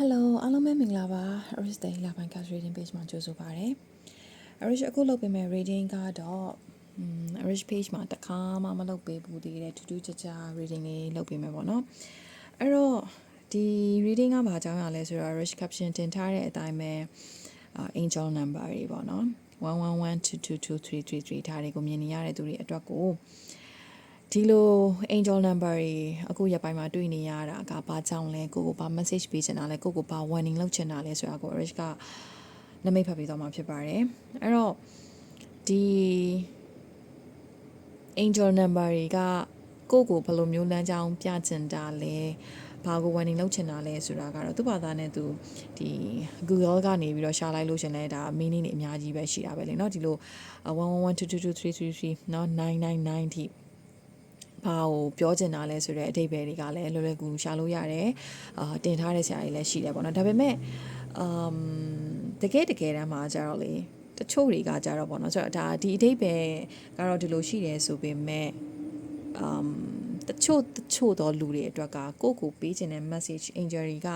Hello အားလုံးပဲမင်္ဂလာပါ Aris Day လာပိုင်း cast reading page မှာကြိုဆိုပါရစေ။ Aris အခုလုပ်ပေးမယ့် reading ကတော့ um Aris page မှာတစ်ခါမှမလုပ်ပေးဘူးသေးတဲ့ထူးထူးခြားခြား reading လေးလုပ်ပေးမယ်ပေါ့နော်။အဲ့တော့ဒီ reading ကဘာကြောင်းရလဲဆိုတော့ Aris caption တင်ထားတဲ့အတိုင်းပဲအာ angel number တွေပေါ့နော်။111222333ထားတွေကိုမြင်နေရတဲ့သူတွေအတွက်ကို ဒီလို angel number တွေအခုရက်ပိုင်းမှာတွေ့နေရတာကဘာကြောင့်လဲကိုကိုဘာ message ပေးချင်တာလဲကိုကိုဘာ warning လုပ်ချင်တာလဲဆိုတာကို Rich ကနမိတ်ဖတ်ပြီးတော့မှာဖြစ်ပါတယ်အဲ့တော့ဒီ angel number တွေကကိုကိုဘယ်လိုမျိုးလမ်းကြောင်းပြချင်တာလဲဘာကို warning လုပ်ချင်တာလဲဆိုတာကတော့သူ့ဘာသာနဲ့သူဒီ Google ကနေပြီးတော့ရှာလိုက်လို့ရှင်လဲဒါ meaning တွေအများကြီးပဲရှိတာပဲလေเนาะဒီလို111222333เนาะ999ထိ ဘာကိုပြောချင်တာလဲဆိုတော့အတိတ်ပဲတွေကလည်းလွယ်လွယ်ကူကူရှာလို့ရတယ်အာတင်ထားတဲ့ဆရာကြီးလည်းရှိတယ်ပေါ့နော်ဒါပေမဲ့အမ်တကယ်တကယ်တမ်းမှာကြတော့လေတချို့တွေကကြတော့ပေါ့နော်ဆိုတော့ဒါဒီအတိတ်ပဲကတော့ဒီလိုရှိတယ်ဆိုပေမဲ့အမ်တချို့တချို့သောလူတွေအတွက်ကကိုယ့်ကိုပေးခြင်းတဲ့ message angel တွေက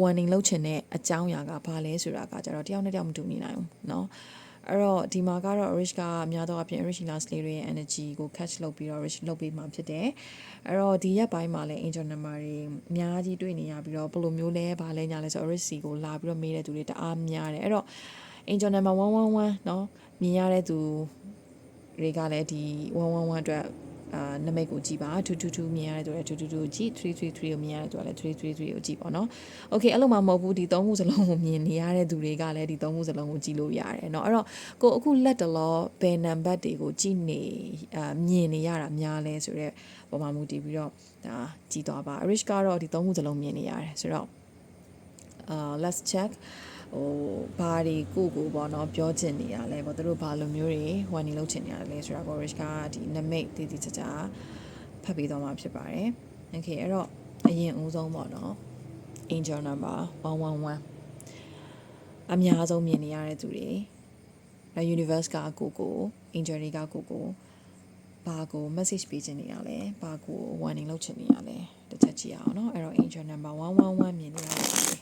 warning လုပ်ချင်တဲ့အကြောင်းအရာကဘာလဲဆိုတာကကြတော့တယောက်နဲ့တယောက်မတူညီနိုင်ဘူးเนาะ အဲ့တော့ဒီမှာကတော့ rich ကအများသောအားဖြင့် rich last လေးတွေရဲ့ energy ကို catch လုပ်ပြီးတော့ rich လုပ်ပေးမှာဖြစ်တယ်အဲ့တော့ဒီရက်ပိုင်းမှာလည်း angel number တွေအများကြီးတွေ့နေရပြီးတော့ဘယ်လိုမျိုးလဲဘာလဲညာလဲဆိုတော့ rich စီကိုလာပြီးတော့မေးတဲ့သူတွေတအားများတယ်အဲ့တော့ angel number 111เนาะမြင်ရတဲ့သူတွေကလည်းဒီ111အတွက် အာနမိတ်ကိုကြည့်ပါ222မြင်ရတဲ့သူလည်း222ကိုကြည့်333ကိုမြင်ရတဲ့သူကလည်း333ကိုကြည့်ပေါ့နော်။ Okay အဲ့လိုမှမဟုတ်ဘူးဒီသုံးခုစလုံးကိုမြင်နေရတဲ့သူတွေကလည်းဒီသုံးခုစလုံးကိုကြည့်လို့ရတယ်เนาะအဲ့တော့ကိုအခုလက်တလောဘယ်နံပါတ်တွေကိုကြည့်နေအာမြင်နေရတာများလဲဆိုတော့ပုံမှန်မူတည်ပြီးတော့ဒါကြည့်သွားပါ Rich ကတော့ဒီသုံးခုစလုံးမြင်နေရတယ်ဆိုတော့အာ let's check ဟိုဘာတွေကိုကိုပေါ့နော်ပြောချင်နေရလဲပေါ့သူတို့ဘာလိုမျိုးတွေဝန်နေလုပ်ချင်နေရလဲဆိုတာကို Rich ကဒီနမိတ်တည်တည်ချာချာဖတ်ပြီးတော့မှာဖြစ်ပါတယ်။ Okay အဲ့တော့အရင်ဦးဆုံးပေါ့နော် angel number 111အများဆုံးမြင်နေရတဲ့သူတွေအဲ universe ကကိုကို angel တွေကကိုကိုဘာကို message ပေးချင်နေရလဲဘာကို warning လုပ်ချင်နေရလဲတစ်ချက်ကြည့်အောင်เนาะအဲ့တော့ angel number 111မြင်နေရတဲ့သူတွေကိုကိုဘာ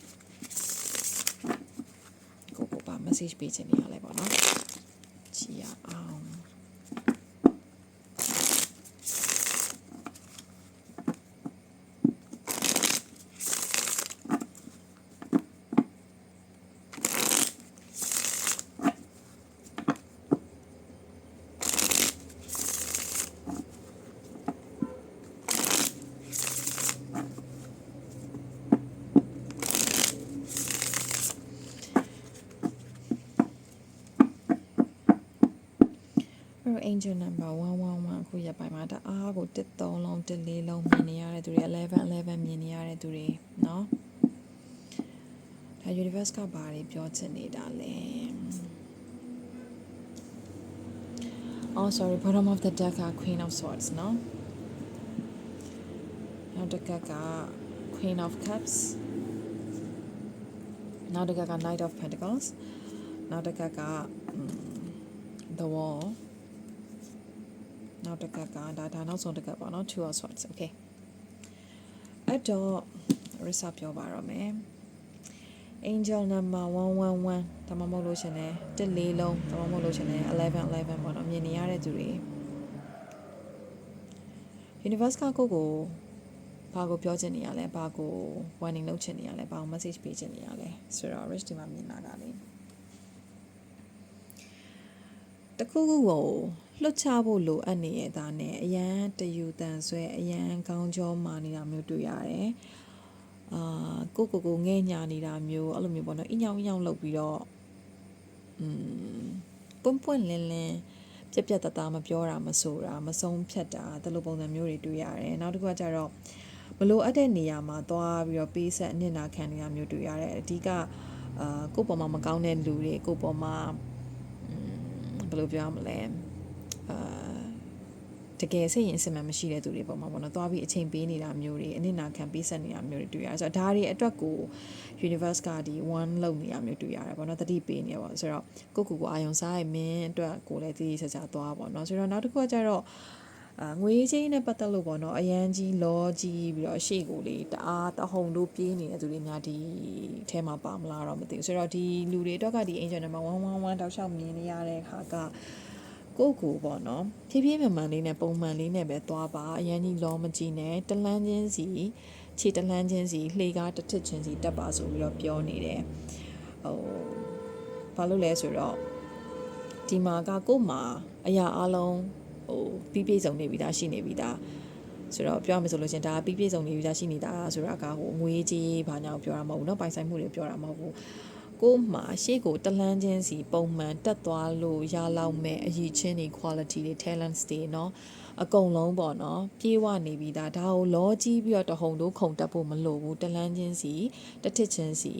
message ပေးချင်နေရလဲပေါ့နော်ကြည့်ရအောင် အဲ့တော့ angel number 111အခုရက်ပိုင်းမှာတအားကိုတစ်သုံးလုံးတစ်လေးလုံးမြင်နေရတဲ့သူတွေ11 11မြင်နေရတဲ့သူတွေเนาะဒါ universe ကဘာတွေပြောချင်နေတာလဲ Oh sorry bottom of the deck က queen of swords เนาะနောက်တစ်ခါက queen of cups နောက်တစ်ခါက knight of pentacles နောက်တစ်ခါက the wall နောက်တစ်ခါကဒါဒါနောက်ဆုံးတစ်ခါပေါ့နော် two of swords okay အဲ့တော့ risa ပြောပါတော့မယ် angel number 111ဒါမှမဟုတ်လို့ရှင်လဲတစ်လေးလုံးဒါမှမဟုတ်လို့ရှင်လဲ11 11ပေါ့နော်မြင်နေရတဲ့သူတွေ universe ကကိုကိုဘာကိုပြောချင်နေရလဲဘာကို warning လုပ်ချင်နေရလဲဘာကို message ပေးချင်နေရလဲဆိုတော့ rich ဒီမှာမြင်လာတာလေတခုခုကို လွတ်ချဖို့လိုအပ်နေရတာနဲ့အရန်တယူတန်ဆွဲအရန်ကောင်းကြောမာနေတာမျိုးတွေ့ရတယ်။အာကိုကိုကိုငဲ့ညာနေတာမျိုးအဲ့လိုမျိုးပေါ့နော်အညောင်အညောင်လုပ်ပြီးတော့อืมပွန့်ပွန့်လင်းလင်းပြက်ပြက်တသားမပြောတာမဆိုတာမဆုံးဖြတ်တာဒီလိုပုံစံမျိုးတွေတွေ့ရတယ်။နောက်တစ်ခုကကြတော့မလိုအပ်တဲ့နေရာမှာသွားပြီးတော့ပေးဆက်အနစ်နာခံနေတာမျိုးတွေ့ရတယ်။အဓိကအာကိုယ့်ပေါ်မှာမကောင်းတဲ့လူတွေကိုယ့်ပေါ်မှာဘယ်လိုပြောရမလဲ။ အာတကယ်စိတ်ရင်စစ်မှန်မရှိတဲ့သူတွေပေါ်မှာပေါ့နော်သွားပြီးအချိန်ပေးနေတာမျိုးတွေအနစ်နာခံပေးဆက်နေတာမျိုးတွေတွေ့ရတယ်ဆိုတော့ဒါတွေအတွက်ကို universe ကဒီ one လောက်နေတာမျိုးတွေ့ရတယ်ပေါ့နော်တတိပေးနေပေါ့ဆိုတော့ကိုကိုကိုအာယုံစားရဲ့မင်းအတွက်ကိုလည်းတည်တည်ချာချာသွားပေါ့နော်ဆိုတော့နောက်တစ်ခုကကျတော့အာငွေချင်းနဲ့ပတ်သက်လို့ပေါ့နော်အရန်ကြီးလောကြီးပြီးတော့ရှေ့ကိုလေတအားတဟုန်တို့ပြေးနေတဲ့သူတွေများဒီအဲမှာပါမလားတော့မသိဘူးဆိုတော့ဒီလူတွေအတွက်ကဒီ angel number 111တောက်လျှောက်မြင်နေရတဲ့အခါက ကိုယ့်ကိုယ်ပေါ့နော်ဖြည်းဖြည်းမှန်မှန်လေးနဲ့ပုံမှန်လေးနဲ့ပဲသွားပါအရန်ကြီးလောမကြီးနဲ့တလန်းချင်းစီခြေတလန်းချင်းစီလှေကားတစ်ထစ်ချင်းစီတက်ပါဆိုပြီးတော့ပြောနေတယ်ဟိုဘာလို့လဲဆိုတော့ဒီမှာကကို့မှာအရာအလုံးဟိုပြီးပြည့်စုံနေပြီသားရှိနေပြီသားဆိုတော့ပြောရမယ်ဆိုလို့ရှင်ဒါပြီးပြည့်စုံနေပြီသားရှိနေတာဆိုတာကဟိုငွေကြီးဘာညာကိုပြောတာမဟုတ်ဘူးเนาะပိုင်ဆိုင်မှုတွေပြောတာမဟုတ်ဘူး ကို့မှာရှေ့ကိုတလန်းချင်းစီပုံမှန်တက်သွားလို့ရလောက်မဲ့အရည်ချင်းတွေ quality တွေ talents တွေเนาะအကုန်လုံးပေါ့နော်ပြေးဝနေပြီးသားဒါကိုလောကြီးပြီးတော့တဟုန်တို့ခုန်တက်ဖို့မလိုဘူးတလန်းချင်းစီတစ်ထစ်ချင်းစီ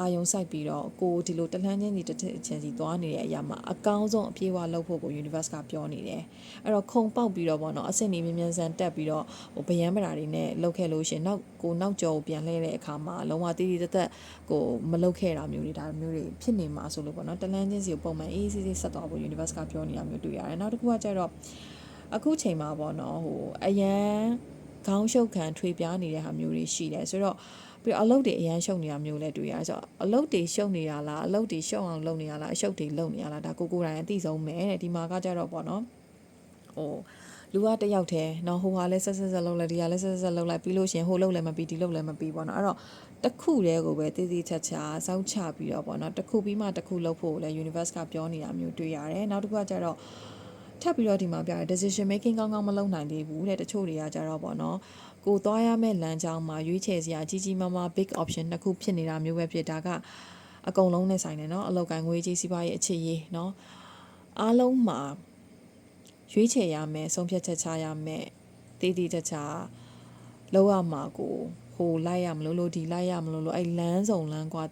အာယုံစိုက်ပြီးတော့ကိုဒီလိုတလန်းချင်းစီတစ်ထစ်ချင်းစီသွားနေတဲ့အရာမှာအကောင်းဆုံးအပြေးဝလုပ်ဖို့ကို universe ကပြောနေတယ်အဲ့တော့ခုံပေါက်ပြီးတော့ပေါ့နော်အစစ်နေမြ мян ဆန်တက်ပြီးတော့ဟိုဗယံပဓာတွေနဲ့လှုပ်ခဲ့လို့ရှရင်နောက်ကိုနောက်ကြောကိုပြန်လှည့်တဲ့အခါမှာလုံးဝတည်တည်တက်တက်ကိုမလှုပ်ခဲ့တာမျိုးတွေဒါမျိုးတွေဖြစ်နေမှာဆိုလို့ပေါ့နော်တလန်းချင်းစီကိုပုံမှန်အေးအေးဆေးဆေးဆက်သွားဖို့ universe ကပြောနေတာမျိုးတွေ့ရတယ်နောက်တစ်ခုကကျတော့အခုချိန်မှာပေါ့နော်ဟိုအရန်ခေါင်းရှုပ်ခံထွေပြားနေတဲ့ဟာမျိုးတွေရှိတယ်ဆိုတော့ ပြီးတော့အလုတ်တွေအရန်ရှုပ်နေတာမျိုးလည်းတွေ့ရတယ်ဆိုတော့အလုတ်တွေရှုပ်နေတာလားအလုတ်တွေရှုပ်အောင်လုပ်နေရလားအရှုပ်တွေလုပ်နေရလားဒါကိုကိုယ်တိုင်အသိဆုံးပဲတဲ့ဒီမှာကကြတော့ပေါ့နော်ဟိုလူကတယောက်တည်းเนาะဟိုဟာလဲဆက်ဆက်ဆက်လုပ်လိုက်ဒီဟာလဲဆက်ဆက်ဆက်လုပ်လိုက်ပြီးလို့ရှရင်ဟိုလုပ်လည်းမပြီးဒီလုပ်လည်းမပြီးပေါ့နော်အဲ့တော့တစ်ခုတည်းကိုပဲတည်တည်ချာချာစောင့်ချပြီးတော့ပေါ့နော်တစ်ခုပြီးမှတစ်ခုလုပ်ဖို့လည်း universe ကပြောနေတာမျိုးတွေ့ရတယ်နောက်တစ်ခုကကြတော့ ထပ်ပြီးတော့ဒီမှာပြရ decision making ကောင်းကောင်းမလုပ်နိုင်သေးဘူးတဲ့တချို့တွေကကြတော့ပေါ့နော်ကိုသွားရမယ့်လမ်းကြောင်းမှာရွေးချယ်စရာကြီးကြီးမားမား big option တစ်ခုဖြစ်နေတာမျိုးပဲဖြစ်တာကအကုန်လုံးနဲ့ဆိုင်တယ်နော်အလောက်ကန်ငွေကြီးစီးပွားရေးအခြေရေးနော်အားလုံးမှာရွေးချယ်ရမယ်ဆုံးဖြတ်ချက်ချရမယ်တည်တည်ကြကြလောက်ရမှာကိုဟိုလိုက်ရမလို့လို့ဒီလိုက်ရမလို့လို့အဲ့လမ်းစုံလမ်းကွာ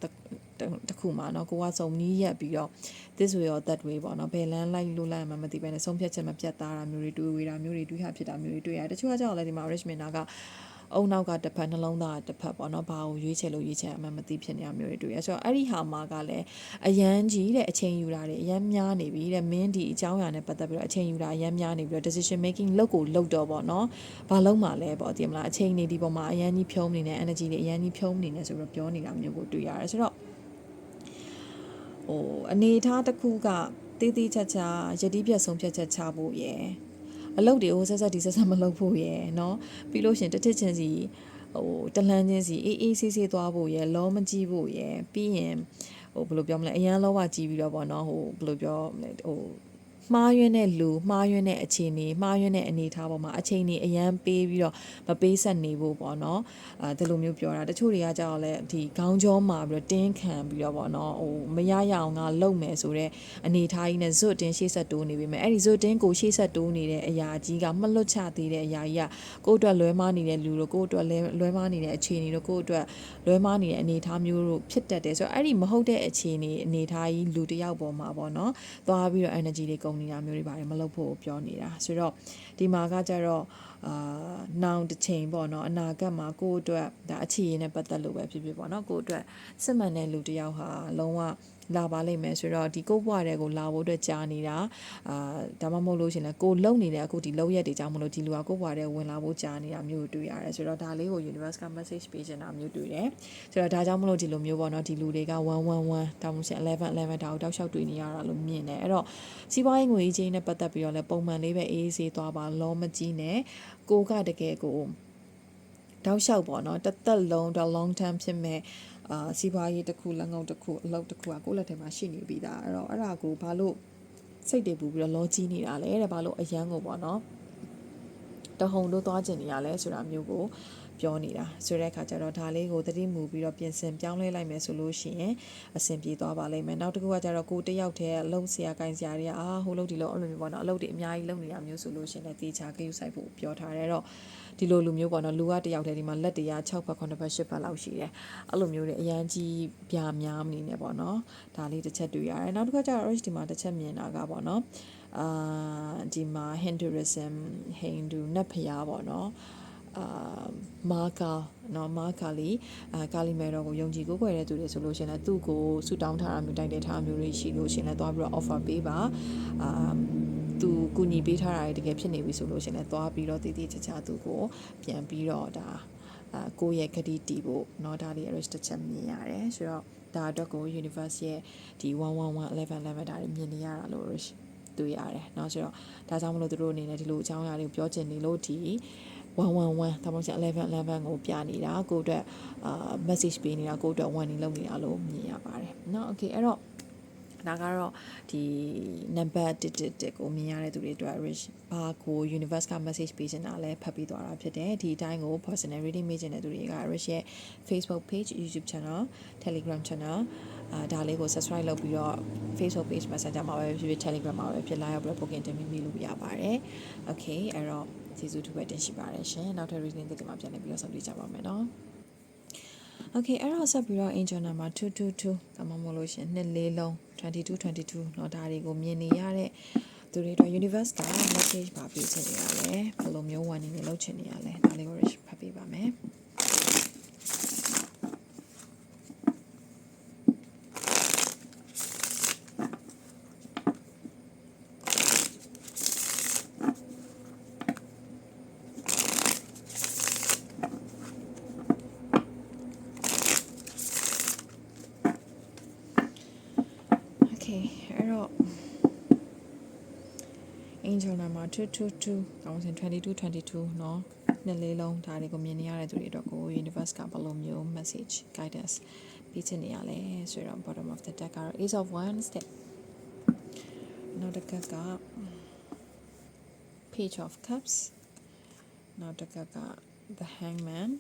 တခုမှာเนาะကိုကစုံနီးရက်ပြီးတော့ this way or that way ပေါ့နော်ဘယ်လမ်းလိုက်လို့လိုက်မှမသိပဲနဲ့ဆုံးဖြတ်ချက်မပြတ်သားတာမျိုးတွေတွေးဝေတာမျိုးတွေတွေးဟာဖြစ်တာမျိုးတွေတွေ့ရတယ်တချို့ကကြောက်လဲဒီမှာ rich man ကအုံနောက်ကတစ်ဖက်နှလုံးသားတစ်ဖက်ပေါ့နော်ဘာကိုရွေးချယ်လို့ရွေးချယ်အမှမသိဖြစ်နေတာမျိုးတွေတွေ့ရဆိုတော့အဲ့ဒီဟာမှာကလည်းအရန်ကြီးတဲ့အချိန်ယူတာတွေအရန်များနေပြီတဲ့မင်းဒီအကြောင်းအရာနဲ့ပတ်သက်ပြီးတော့အချိန်ယူတာအရန်များနေပြီးတော့ decision making လုပ်ကိုလုပ်တော့ပေါ့နော်ဘာလုံးမှလဲပေါ့ဒီမလားအချိန်နေဒီပေါ်မှာအရန်ကြီးဖြုံးနေနေ energy တွေအရန်ကြီးဖြုံးနေနေဆိုတော့ပြောနေတာမျိုးကိုတွေ့ရတယ်ဆိုတော့ ဟိုအနေထားတစ်ခုကတေးသေးချာချာယတိပြတ်ဆုံးဖြတ်ချက်ချဖို့ရယ်အလုပ်တွေကိုဆက်ဆက်ဒီဆက်ဆက်မလုပ်ဖို့ရယ်เนาะပြီးလို့ရှရင်တစ်ထစ်ချင်းစီဟိုတလန်းချင်းစီအေးအေးဆေးဆေးသွားဖို့ရယ်လောမကြည့်ဖို့ရယ်ပြီးရင်ဟိုဘယ်လိုပြောမလဲအရန်လောဝကြည့်ပြီးတော့ပေါ့နော်ဟိုဘယ်လိုပြောမလဲဟို မှားယွင်းတဲ့လူမှားယွင်းတဲ့အခြေအနေမှားယွင်းတဲ့အနေအထားပေါ်မှာအချိန်ကြီးအရန်ပေးပြီးတော့မပေးဆက်နေဖို့ပေါ့နော်အဲဒီလိုမျိုးပြောတာတချို့တွေကကြောက်လဲဒီခေါင်းကြောမှာပြီးတော့တင်းခံပြီးတော့ပေါ့နော်ဟိုမရရအောင်ကလုံမယ်ဆိုတော့အနေအထားကြီးနဲ့ဇွတ်တင်းရှေ့ဆက်တိုးနေပြီမယ်အဲ့ဒီဇွတ်တင်းကိုရှေ့ဆက်တိုးနေတဲ့အရာကြီးကမလွတ်ချသေးတဲ့အရာကြီးကကိုယ့်အတွက်လွဲမားနေတဲ့လူတို့ကိုယ့်အတွက်လွဲမားနေတဲ့အခြေအနေတို့ကိုယ့်အတွက်လွဲမားနေတဲ့အနေအထားမျိုးတို့ဖြစ်တတ်တယ်ဆိုတော့အဲ့ဒီမဟုတ်တဲ့အခြေအနေအနေအထားကြီးလူတစ်ယောက်ပေါ်မှာပေါ့နော်သွားပြီးတော့ energy တွေကုန်နေတာမျိုးတွေပါတယ်မလုပ်ဖို့ပြောနေတာဆိုတော့ဒီမှာကကြတော့အာနောင်တစ်ချိန်ပေါ့နော်အနာဂတ်မှာကိုယ့်အတွက်ဒါအခြေရင်းနဲ့ပတ်သက်လို့ပဲဖြစ်ဖြစ်ပေါ့နော်ကိုယ့်အတွက်စစ်မှန်တဲ့လူတစ်ယောက်ဟာလုံးဝ လာပါလိမ့်မယ်ဆိုတော့ဒီကိုယ့်ဘဝတွေကိုလာဖို့အတွက်ကြားနေတာအာဒါမှမဟုတ်လို့ရှင်လဲကိုလုံနေတဲ့အခုဒီလုံရက်တွေကြောင့်မလို့ဒီလူကကိုယ့်ဘဝတွေဝင်လာဖို့ကြားနေတာမျိုးတွေ့ရတယ်ဆိုတော့ဒါလေးကို universe က message ပေးချင်တာမျိုးတွေ့တယ်ဆိုတော့ဒါကြောင့်မလို့ဒီလိုမျိုးပေါ့နော်ဒီလူတွေက111တောင်းရှင်11 11ဒါကိုတောက်လျှောက်တွေ့နေရတာလို့မြင်တယ်အဲ့တော့စီးပွားရေးငွေကြီးချင်းနဲ့ပတ်သက်ပြီးတော့လဲပုံမှန်လေးပဲအေးအေးဆေးသွားပါလောမကြီးနဲ့ကိုကတကယ်ကိုတောက်လျှောက်ပေါ့နော်တစ်သက်လုံးတော့ long term ဖြစ်မဲ့ အာစီးပွားရေးတစ်ခုလက်ငုပ်တစ်ခုအလုပ်တစ်ခုကကိုယ့်လက်ထဲမှာရှိနေပြီသားအဲ့တော့အဲ့ဒါကိုဘာလို့စိတ်တွေပူပြီးတော့လောကြီးနေတာလဲတဲ့ဘာလို့အရန်ကိုပေါ့နော်တဟုန်တို့သွားကျင်နေရလဲဆိုတာမျိုးကိုပြောနေတာဆိုတဲ့အခါကျတော့ဒါလေးကိုသတိမူပြီးတော့ပြင်ဆင်ပြောင်းလဲလိုက်မယ်ဆိုလို့ရှိရင်အဆင်ပြေသွားပါလိမ့်မယ်နောက်တစ်ခုကကျတော့ကိုတယောက်တည်းအလုပ်ဆရာကိုင်ဆရာတွေကအာဟိုလုပ်ဒီလုပ်အဲ့လိုမျိုးပေါ့နော်အလုပ်တွေအများကြီးလုပ်နေတာမျိုးဆိုလို့ရှိရင်လည်းတေချာဂရုစိုက်ဖို့ပြောထားတယ်တော့ ဒီလိုလူမျိုးပေါ့နော်လူကတယောက်တည်းဒီမှာလက်တရား6ဘက်9ဘက်10ဘက်လောက်ရှိတယ်အဲ့လိုမျိုးတွေအရန်ကြီးပြများမနေနဲ့ပေါ့နော်ဒါလေးတစ်ချက်တွေ့ရတယ်နောက်တစ်ခါကျတော့ orange ဒီမှာတစ်ချက်မြင်တာကပေါ့နော်အာဒီမှာ Hinduism Hindu နတ်ဖျားပေါ့နော်အာမာကာနော်မာကာလီအာကာလီမဲတော်ကိုယုံကြည်ကိုးကွယ်တဲ့သူတွေဆိုလို့ရှိရင်လည်းသူ့ကိုဆူတောင်းထားတာမျိုးတိုက်တဲ့ထားမျိုးတွေရှိလို့ရှိရင်လည်းသွားပြီးတော့ offer ပေးပါအာ သူကူညီပေးထားတာတွေတကယ်ဖြစ်နေပြီဆိုလို့ရှရင်လည်းသွားပြီးတော့တည်တည်ချာချာသူကိုပြန်ပြီးတော့ဒါအာကိုယ့်ရဲ့ဂတိတီးဖို့เนาะဒါလေး risk တစ်ချက်မြင်ရတယ်ဆိုတော့ဒါအတွက်ကို universe ရဲ့ဒီ111 11 11ဒါတွေမြင်နေရတာလို့ risk တွေ့ရတယ်เนาะဆိုတော့ဒါကြောင့်မလို့သူတို့အနေနဲ့ဒီလိုအကြောင်းအရာတွေကိုပြောချင်နေလို့ဒီ111ဒါမှမဟုတ်11 11ကိုပြနေတာကိုအတွက်အာ message ပေးနေတာကိုအတွက် warning လုပ်နေတာလို့မြင်ရပါတယ်เนาะ okay အဲ့တော့ ဒါကတော့ဒီ number 111ကိုမြင်ရတဲ့သူတွေအတွက် rich ဘာကို universe က message ပေးချင်တာလဲဖတ်ပြီးသွားတာဖြစ်တယ်ဒီအတိုင်းကို personal reading မေးချင်တဲ့သူတွေက rich ရဲ့ Facebook page YouTube channel Telegram channel အာဒါလေးကို subscribe လုပ်ပြီးတော့ Facebook page Messenger မှာပဲဖြစ်ဖြစ် Telegram မှာပဲဖြစ်လာရောက်ပြီးတော့ booking တင်ပြီးမိလို့ရပါတယ် okay အဲ့တော့ကျေးဇူးတူပဲတင်ရှိပါတယ်ရှင်နောက်ထပ် reading တွေကမှပြန်လည်ပြီးတော့ဆောင်တွေ့ကြပါမယ်နော် Okay အဲ့တော့ဆက်ပြီးတော့ angel number 222ဒါမှမဟုတ်လို့ရှရင်နှစ်လေးလုံး22 22เนาะဒါတွေကိုမြင်နေရတဲ့သူတွေတော့ universe က message ပါပေးချင်နေတာလဲဘယ်လိုမျိုး warning တွေလုပ်ချင်နေရလဲဒါလေးကိုရဖတ်ပေးပါမယ် angel number 222ကောင်းစဉ်22 22เนาะနှစ်လေးလုံးဒါတွေကိုမြင်နေရတဲ့သူတွေအတွက်ကို universe ကဘယ်လိုမျိုး message guidance ပေးချင်နေရလဲဆိုတော့ bottom of the deck ကတော့ ace of wands တဲ့နောက်တစ်ခါက page of cups နောက်တစ်ခါက the hangman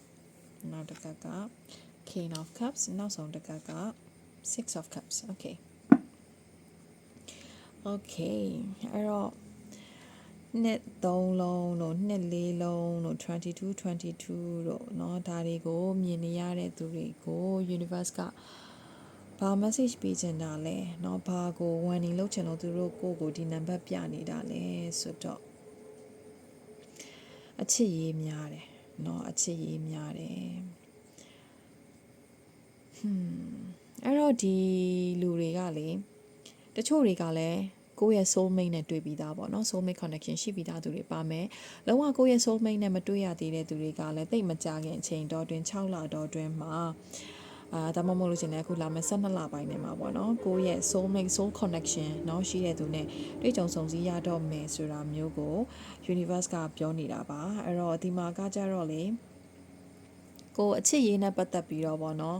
နောက်တစ်ခါက king of cups နောက်ဆုံးတစ်ခါက six of cups okay okay အဲ့တော့ နှစ်သုံးလုံးတို့နှစ်လေးလုံးတို့22 22တို့เนาะဒါတွေကိုမြင်နေရတဲ့သူတွေကို universe ကဘာ message ပေးချင်တာလဲเนาะဘာကို warning လုပ်ချင်လို့သူတို့ကိုယ့်ကိုဒီ number ပြနေတာလဲဆိုတော့အချစ်ရေးများတယ်เนาะအချစ်ရေးများတယ် hmm အဲ့တော့ဒီလူတွေကလေတချို့တွေကလည်း ကိုယ့်ရဲ့ soul mate နဲ့တွေ့ပြီးသားပေါ့နော် soul mate connection ရှိပြီးသားသူတွေပါမယ်။လုံးဝကိုယ့်ရဲ့ soul mate နဲ့မတွေ့ရသေးတဲ့သူတွေကလည်းတိတ်မကြခင်အချိန်တော့တွင်6လတော့တွင်မှာအာဒါမှမဟုတ်လို့ရှင်လည်းအခုလာမယ့်12လပိုင်းနေမှာပေါ့နော်ကိုယ့်ရဲ့ soul mate soul connection เนาะရှိတဲ့သူနဲ့တွေ့ကြုံဆုံစည်းရတော့မယ်ဆိုတာမျိုးကို universe ကပြောနေတာပါအဲ့တော့ဒီမှာကကြတော့လေ ကိုအချစ်ရေးနဲ့ပတ်သက်ပြီးတော့ဗောနော်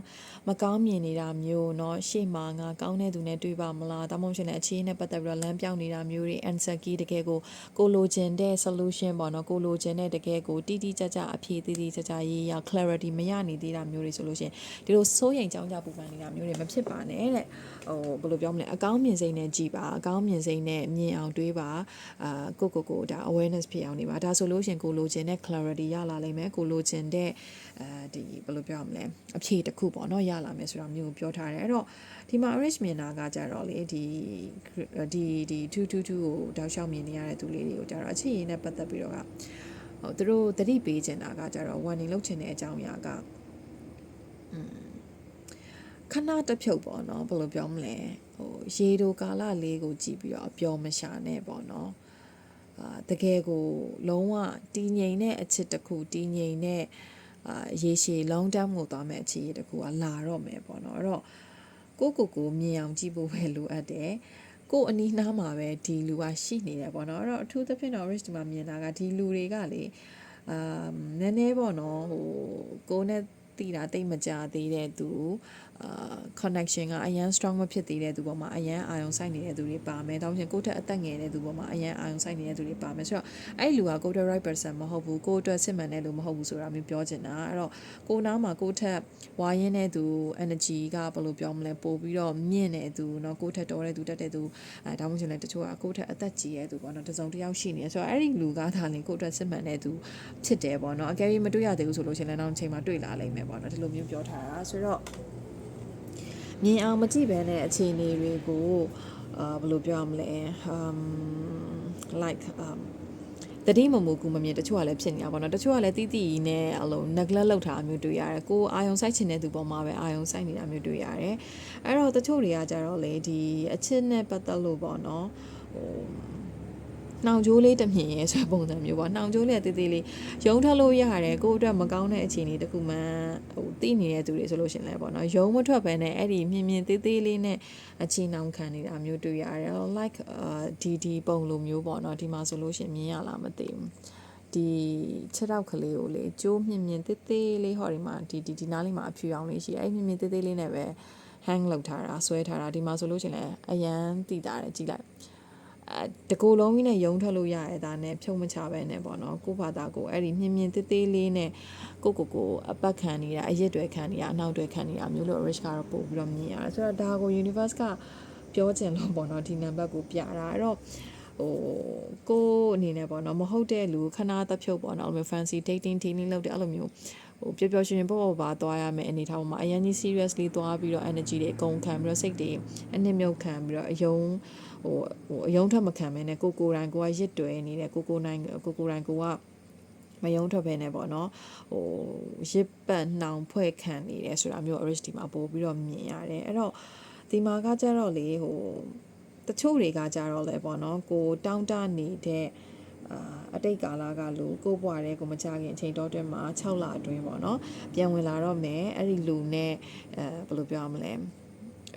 မကောင်းမြင်နေတာမျိုးเนาะရှေ့မှာငါကောင်းတဲ့သူနဲ့တွေ့ပါမလားဒါမှမဟုတ်ရှင်လည်းအချစ်ရေးနဲ့ပတ်သက်ပြီးတော့လမ်းပြောင်းနေတာမျိုးတွေ answer key တကယ်ကိုကိုလိုချင်တဲ့ solution ပေါ့နော်ကိုလိုချင်တဲ့တကယ်ကိုတိတိကျကျအဖြေတိတိကျကျရေးရ clarity မရနေသေးတာမျိုးတွေဆိုလို့ရှင်ဒီလိုစိုးရိမ်ကြောင်းကြပူပန်နေတာမျိုးတွေမဖြစ်ပါနဲ့တဲ့ဟိုဘယ်လိုပြောမလဲအကောင်းမြင်စိတ်နဲ့ကြည်ပါအကောင်းမြင်စိတ်နဲ့မြင်အောင်တွေးပါအာကိုကိုကိုဒါ awareness ဖြစ်အောင်နေပါဒါဆိုလို့ရှင်ကိုလိုချင်တဲ့ clarity ရလာလိမ့်မယ်ကိုလိုချင်တဲ့အဲ ဒီဘယ်လိုပြောရမလဲအဖြေတစ်ခုပေါ့နော်ရလာမယ်ဆိုတာမျိုးကိုပြောထားတယ်အဲ့တော့ဒီမှာ orange မြင်တာကကြတော့လေဒီဒီဒီ222ကိုတောက်လျှောက်မြင်နေရတဲ့သူလေးတွေကိုကြတော့အခြေရင်းနဲ့ပတ်သက်ပြီးတော့ကဟိုသူတို့တတိပေးချင်တာကကြတော့ warning လုပ်ချင်တဲ့အကြောင်းအရာကอืมခဏတစ်ဖြုတ်ပေါ့နော်ဘယ်လိုပြောမလဲဟိုရေတိုကာလလေးကိုကြည့်ပြီးတော့အပျော်မရှာနဲ့ပေါ့နော်အာတကယ်ကိုလုံးဝတည်ငြိမ်တဲ့အချစ်တစ်ခုတည်ငြိမ်တဲ့ အာရေရှည် long term ကိုသွားမဲ့အခြေရတစ်ခုကလာတော့မယ်ပေါ့နော်အဲ့တော့ကိုကိုကိုမြင်အောင်ကြည့်ဖို့ပဲလိုအပ်တယ်ကိုအနီးနားမှာပဲဒီလူကရှိနေတယ်ပေါ့နော်အဲ့တော့အထူးသဖြင့်တော့ rich ဒီမှာမြင်တာကဒီလူတွေကလေအာနည်းနည်းပေါ့နော်ဟိုကိုနဲ့တည်တာတိတ်မကြသေးတဲ့သူ အာ connection ကအရန် strong မဖြစ်သေးတဲ့သူပေါ်မှာအရန်အာရုံစိုက်နေတဲ့သူတွေပါမယ်။တောင်းချင်ကိုယ့်ထက်အသက်ငယ်တဲ့သူပေါ်မှာအရန်အာရုံစိုက်နေတဲ့သူတွေပါမယ်။ဆိုတော့အဲ့လူကကိုယ့်အတွက် right person မဟုတ်ဘူး။ကိုယ့်အတွက်စစ်မှန်တဲ့လူမဟုတ်ဘူးဆိုတာမျိုးပြောချင်တာ။အဲ့တော့ကိုနားမှာကိုယ့်ထက်ဝါရင်တဲ့သူ energy ကဘယ်လိုပြောမလဲပို့ပြီးတော့မြင့်တဲ့သူเนาะကိုယ့်ထက်တော်တဲ့သူတက်တဲ့သူအဲဒါမှမဟုတ်လည်းတချို့ကကိုယ့်ထက်အသက်ကြီးတဲ့သူပေါ့နော်။တစုံတစ်ယောက်ရှိနေတယ်ဆိုတော့အဲ့ဒီလူကဒါလည်းကိုယ့်အတွက်စစ်မှန်တဲ့သူဖြစ်တယ်ပေါ့နော်။အကယ်၍မတွေ့ရသေးဘူးဆိုလို့ရှိရင်လည်းနောက်ချိန်မှာတွေ့လာလိမ့်မယ်ပေါ့နော်။ဒီလိုမျိုးပြောထားတာဆိုတော့ မြင်အောင်မကြည့်ဘဲနဲ့အခြေအနေတွေကိုအာဘယ်လိုပြောရမလဲ um like um တတိမမူကူမမြင်တချို့ကလည်းဖြစ်နေတာပေါ့နော်တချို့ကလည်းတီးတီးနဲ့အလုံး neglect လုပ်ထားမျိုးတွေ့ရတယ်ကိုအာယုံစိုက်ချင်တဲ့သူပေါ်မှာပဲအာယုံစိုက်နေတာမျိုးတွေ့ရတယ်အဲ့တော့တချို့တွေကကြတော့လေဒီအချစ်နဲ့ပတ်သက်လို့ပေါ့နော်ဟို နှောင်ကြိုးလေးတစ်မြင်ရဲဆိုတဲ့ပုံစံမျိုးပေါ့နှောင်ကြိုးလေးကတေးသေးလေးယုံထွက်လို့ရတယ်ကိုယ့်အတွက်မကောင်းတဲ့အခြေအနေတစ်ခုမှဟိုသိနေတဲ့သူတွေဆိုလို့ရှရင်လဲပေါ့နော်ယုံမထွက်ဘဲနဲ့အဲ့ဒီမြင်မြင်သေးသေးလေးနဲ့အချီနှောင်ခံနေတာမျိုးတွေ့ရတယ် like ဒီဒီပုံလိုမျိုးပေါ့နော်ဒီမှာဆိုလို့ရှရင်မြင်ရလားမသိဘူးဒီချက်တောက်ကလေးကိုလေကျိုးမြင့်မြင့်သေးသေးလေးဟောဒီမှာဒီဒီဒီနားလေးမှာအဖြူအောင်လေးရှိတယ်အဲ့မြင့်မြင့်သေးသေးလေးနဲ့ပဲ hang လောက်ထားတာဆွဲထားတာဒီမှာဆိုလို့ရှရင်လဲအရန်တိတာတယ်ကြည့်လိုက် အဲတကူလုံးကြီးနဲ့ယုံထွက်လို့ရတဲ့ဒါနဲ့ဖြုံမချပဲနဲ့ပေါ့နော်ကိုယ့်ဘာသာကိုအဲ့ဒီမြင်မြင်သေးသေးလေးနဲ့ကိုကိုကိုအပတ်ခံနေတာအရက်တွေခံနေတာအနောက်တွေခံနေတာမျိုးလို့ rich ကတော့ပို့ပြီးတော့မြင်ရတယ်ဆိုတော့ဒါကို universe ကပြောချင်လို့ပေါ့နော်ဒီနံပါတ်ကိုပြတာအဲ့တော့ဟိုကိုအနေနဲ့ပေါ့နော်မဟုတ်တဲ့လူခဏတစ်ဖြုတ်ပေါ့နော်အဲ့လိုမျိုး fancy dating dating လုပ်တယ်အဲ့လိုမျိုး ဟိုပျော်ပျော်ရွှင်ရွှင်ပေါ့ပေါ့ပါသွားရမယ်အနေထားပေါ်မှာအရင်ကြီး seriously သွားပြီးတော့ energy တွေအကုန်ခံပြီးတော့စိတ်တွေအနှစ်မြုပ်ခံပြီးတော့အယုံဟိုဟိုအယုံထက်မခံမဲနဲ့ကိုကိုတိုင်းကိုကရစ်တွယ်နေတဲ့ကိုကိုတိုင်းကိုကိုတိုင်းကိုကမယုံထွက်ပဲနဲ့ပေါ့နော်ဟိုရစ်ပတ်နှောင်ဖွဲ့ခံနေတယ်ဆိုတာမျိုး origin ဒီမှာပို့ပြီးတော့မြင်ရတယ်အဲ့တော့ဒီမှာကကြတော့လေဟိုတချို့တွေကကြတော့လေပေါ့နော်ကိုတောင်းတနေတဲ့ အာအတိတ်ကာလကလို့ကို့ဘွားတဲ့ကိုမကြခင်အချိန်တော်တွင်မှာ6လအတွင်းပေါ့နော်ပြန်ဝင်လာတော့မယ်အဲ့ဒီလူနဲ့အဲဘယ်လိုပြောရမလဲ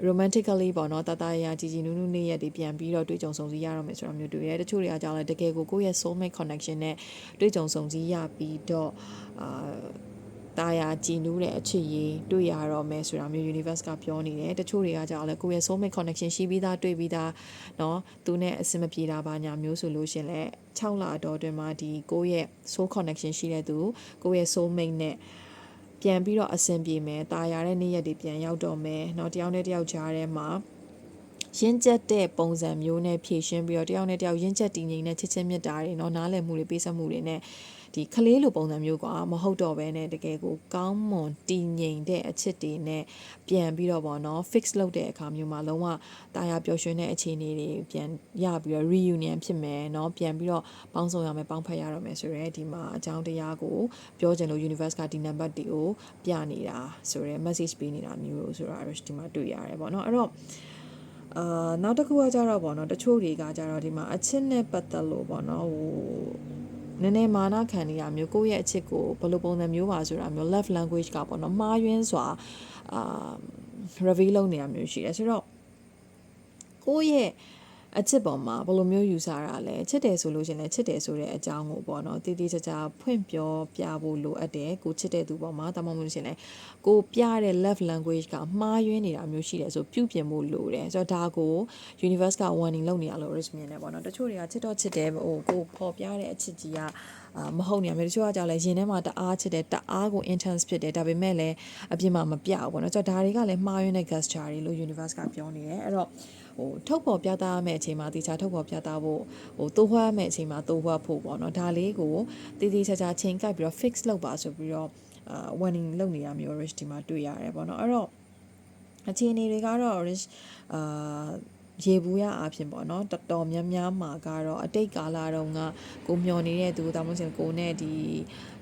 romantically ပေါ့နော်တတရရာကြည်ကြည်နူးနူးနေ့ရက်တွေပြန်ပြီးတော့တွေ့ကြုံဆုံစည်းရတော့မယ်ဆိုတော့မျိုးတွေ့ရတယ်တချို့တွေကကြောင့်လည်းတကယ်ကိုကိုယ့်ရဲ့ soulmate connection နဲ့တွေ့ကြုံဆုံစည်းရပြီးတော့အာ တာယာကြည်နူးတဲ့အချစ်ရေးတွေ့ရတော့မယ်ဆိုတာမျိုး universe ကပြောနေတယ်တချို့တွေကကြောင့်လည်းကိုယ့်ရဲ့ soulmate connection ရှိပြီးသားတွေ့ပြီးသားเนาะသူနဲ့အဆင်မပြေတာပါညာမျိုးဆိုလို့ရှင်လဲ6လအတော်အတွင်းမှာဒီကိုယ့်ရဲ့ soul connection ရှိတဲ့သူကိုယ့်ရဲ့ soulmate နဲ့ပြန်ပြီးတော့အဆင်ပြေမယ်။ตาရတဲ့နေ့ရက်တွေပြန်ရောက်တော့မယ်။เนาะတယောက်နဲ့တယောက်ကြားထဲမှာရင်းကျက်တဲ့ပုံစံမျိုးနဲ့ဖြည့်ရှင်းပြီးတော့တယောက်နဲ့တယောက်ရင်းကျက်တည်ငြိမ်တဲ့ချစ်ချင်းမြတ်တာတွေเนาะနားလည်မှုတွေပေးဆက်မှုတွေနဲ့ ဒီကလေးလိုပုံစံမျိုးကမဟုတ်တော့ဘဲနဲ့တကယ်ကိုကောင်းမွန်တည်ငြိမ်တဲ့အချစ်တွေနဲ့ပြန်ပြီးတော့ပေါ့နော် fix လုပ်တဲ့အခါမျိုးမှာလုံးဝတာယာပျော်ရွှင်တဲ့အခြေအနေတွေပြန်ရပြီးတော့ reunion ဖြစ်မယ်เนาะပြန်ပြီးတော့ပေါင်းစုံရမယ်ပေါင်းဖက်ရတော့မယ်ဆိုရဲဒီမှာအကြောင်းတရားကိုပြောချင်လို့ universe ကဒီ number တွေကိုပြနေတာဆိုရဲ message ပေးနေတာမျိုးဆိုတော့ဒီမှာတွေ့ရတယ်ပေါ့နော်အဲ့တော့အာနောက်တစ်ခုကကြတော့ပေါ့နော်တချို့တွေကကြတော့ဒီမှာအချစ်နဲ့ပတ်သက်လို့ပေါ့နော်ဟို နည်းနည်းမာနခံနေရမျိုးကိုယ့်ရဲ့အချစ်ကိုဘယ်လိုပုံစံမျိုးပါဆိုတာမျိုး love language ကပေါ့နော်မှားယွင်းစွာအာ reveal လုပ်နေရမျိုးရှိတယ်ဆိုတော့ကိုယ့်ရဲ့ အချစ်ပေါ်မှာဘယ်လိုမျိုးယူဆတာလဲချစ်တယ်ဆိုလို့ရှင်လဲချစ်တယ်ဆိုတဲ့အကြောင်းကိုပေါ့နော်တည်တည်ကြကြဖွင့်ပြောပြဖို့လိုအပ်တယ်ကိုချစ်တဲ့သူပေါ်မှာတမမို့လို့ရှင်လဲကိုပြတဲ့ love language ကမှားယွင်းနေတာမျိုးရှိတယ်ဆိုပြုပြင်ဖို့လိုတယ်ဆိုတော့ဒါကို universe က warning လုပ်နေရလို့ risk မြင်နေပေါ့နော်တချို့တွေကချစ်တော့ချစ်တယ်ဟိုကိုပေါ်ပြတဲ့အချစ်ကြီးကအာမဟုတ်နေရမယ်တချို့ကကြောက်လဲရင်ထဲမှာတအားချစ်တယ်တအားကို intense ဖြစ်တယ်ဒါပေမဲ့လည်းအပြင်မှာမပြဘူးပေါ့နော်ဆိုတော့ဒါတွေကလည်းမှားယွင်းတဲ့ gesture တွေလို့ universe ကပြောနေတယ်အဲ့တော့ ဟိုထုတ်ပေါ်ပြသရမယ့်အချိန်မှာတေချာထုတ်ပေါ်ပြသဖို့ဟိုတိုးဝှရမယ့်အချိန်မှာတိုးဝှဖို့ပေါ့နော်ဒါလေးကိုတည်တည်ချာချာချိန်ကိုက်ပြီးတော့ fix လုပ်ပါဆိုပြီးတော့အာ warning လုပ်နေတာမျိုး rich ဒီမှာတွေ့ရတယ်ပေါ့နော်အဲ့တော့အခြေအနေတွေကတော့ rich အာရေဘူးရအားဖြင့်ပေါ့နော်တော်တော်များများမှာကတော့အတိတ်ကာလတုန်းကကိုမျောနေတဲ့သူတောင်မစင်ကိုနဲ့ဒီ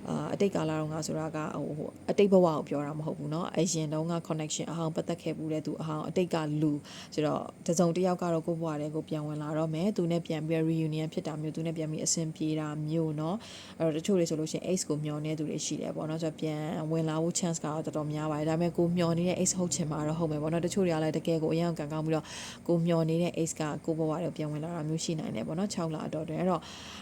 အာအတိတ်ကာလတုန်းကဆိုတာကဟိုဟိုအတိတ်ဘဝကိုပြောတာမဟုတ်ဘူးเนาะအရင်တုန်းက connection အဟောင်းပတ်သက်ခဲ့ဘူးတဲ့သူအဟောင်းအတိတ်ကလူဆိုတော့တစုံတစ်ယောက်ကတော့ကိုယ့်ဘဝထဲကိုပြန်ဝင်လာတော့မယ်သူနဲ့ပြန်ပြီး reunion ဖြစ်တာမျိုးသူနဲ့ပြန်ပြီးအဆင်ပြေတာမျိုးเนาะအဲ့တော့တချို့တွေဆိုလို့ရှိရင် ace ကိုမျောနေသူတွေရှိတယ်ပေါ့เนาะဆိုတော့ပြန်ဝင်လာဖို့ chance ကတော့တော်တော်များပါတယ်ဒါပေမဲ့ကိုမျောနေတဲ့ ace ဟုတ်ချင်မှာတော့ဟုတ်မယ်ပေါ့เนาะတချို့တွေကလည်းတကယ်ကိုအရင်ကံကောင်းပြီးတော့ကိုမျောနေတဲ့ ace ကကိုဘဝထဲပြန်ဝင်လာတာမျိုးရှိနိုင်တယ်ပေါ့เนาะ6လအတော်တွင်အဲ့တော့